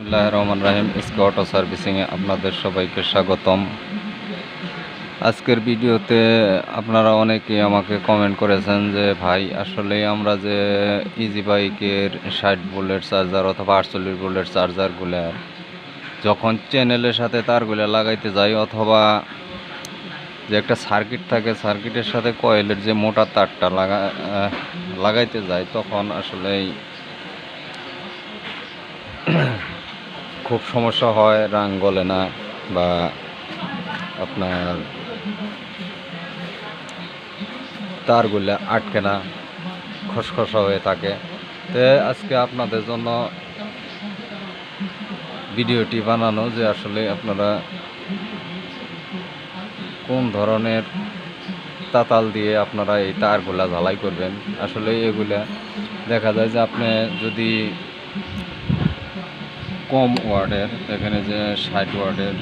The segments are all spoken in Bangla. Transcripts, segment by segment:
বিসমুল্লাহ রহমান রাহিম এসকে অটো সার্ভিসিংয়ে আপনাদের সবাইকে স্বাগতম। আজকের ভিডিওতে আপনারা অনেকেই আমাকে কমেন্ট করেছেন যে, ভাই, আসলে আমরা যে ইজি বাইকের ষাট বুলেট চার্জার অথবা আটচল্লিশ বুলেট চার্জারগুলো যখন চ্যানেলের সাথে তারগুলো লাগাইতে যাই অথবা যে একটা সার্কিট থাকে সার্কিটের সাথে কয়েলের যে মোটা তারটা লাগা লাগাইতে যায় তখন আসলেই খুব সমস্যা হয় রাং গলে না বা আপনার তারগুলো আটকে না, খসখসা হয়ে থাকে। তো আজকে আপনাদের জন্য ভিডিওটি বানানো যে আসলে আপনারা কোন ধরনের তাতাল দিয়ে আপনারা এই তারগুলা ঝালাই করবেন। আসলে এগুলা দেখা যায় যে আপনি যদি কম ওয়ার্ডের, এখানে যে ষাট ওয়ার্ডের,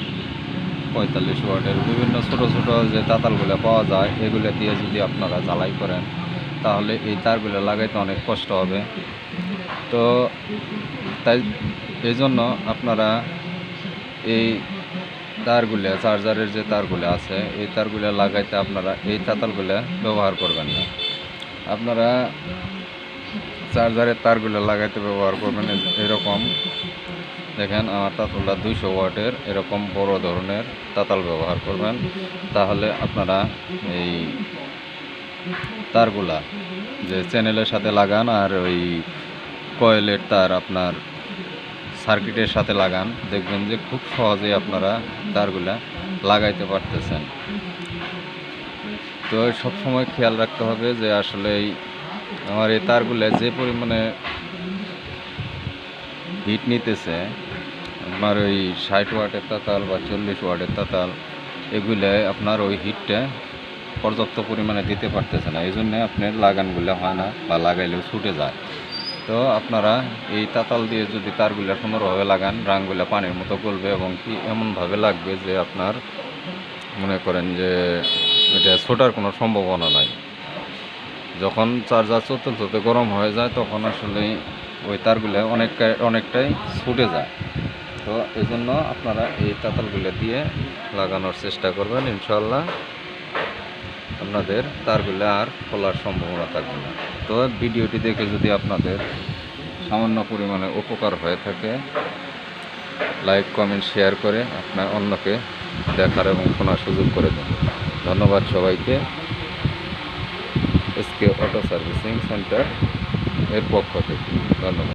পঁয়তাল্লিশ ওয়ার্ডের বিভিন্ন ছোট ছোট যে তাতালগুলো পাওয়া যায়, এগুলো দিয়ে যদি আপনারা জ্বালাই করেন, তাহলে এই তারগুলো লাগাইতে অনেক কষ্ট হবে। তো তাই এই জন্য আপনারা এই তারগুলো, চার্জারের যে তারগুলো আছে, এই তারগুলো লাগাইতে আপনারা এই তাতালগুলো ব্যবহার করবেন না। আপনারা চার্জারের তারগুলো লাগাইতে ব্যবহার করবেন, এরকম দেখেন, আমার তাতালটা দুইশো ওয়াটের এরকম বড় ধরনের তাতাল ব্যবহার করবেন। তাহলে আপনারা এই তারগুলা যে চ্যানেলের সাথে লাগান আর ওই কয়েলের তার আপনার সার্কিটের সাথে লাগান, দেখবেন যে খুব সহজেই আপনারা তারগুলা লাগাইতে পারতেছেন। তো সব সময় খেয়াল রাখতে হবে যে আসলে এই আমার এই তারগুলো যে পরিমাণে হিট নিতেছে। আপনার ওই ষাট ওয়াটের তাতাল বা চল্লিশ ওয়াটের তাতাল, এগুলো আপনার ওই হিটটা পর্যাপ্ত পরিমাণে দিতে পারতেছে না। এই জন্যে আপনার লাগানগুলো হয় না বা লাগাইলেও ছুটে যায়। তো আপনারা এই তাতাল দিয়ে যদি তারগুলো সুন্দরভাবে লাগান রাংগুলো পানির মতো গলবে এবং কি এমনভাবে লাগবে যে আপনার মনে করেন যে এটা ছোটার কোনো সম্ভাবনা নাই। যখন চার্জার চলতে চলতে গরম হয়ে যায়, তখন আসলে ওই তারগুলো অনেক অনেকটাই ছুটে যায়। তো এই জন্য আপনারা এই তাতালগুলো দিয়ে লাগানোর চেষ্টা করবেন ইনশাল্লাহ আপনাদের তারগুলো আর খোলার সম্ভাবনা থাকবে না। তো ভিডিওটি দেখে যদি আপনাদের সামান্য পরিমাণে উপকার হয়ে থাকে, লাইক, কমেন্ট, শেয়ার করে আপনার অন্যকে দেখার এবং শোনার সুযোগ করে দেন। ধন্যবাদ সবাইকে। SK auto servicing centre. এর পক্ষ থেকে ধন্যবাদ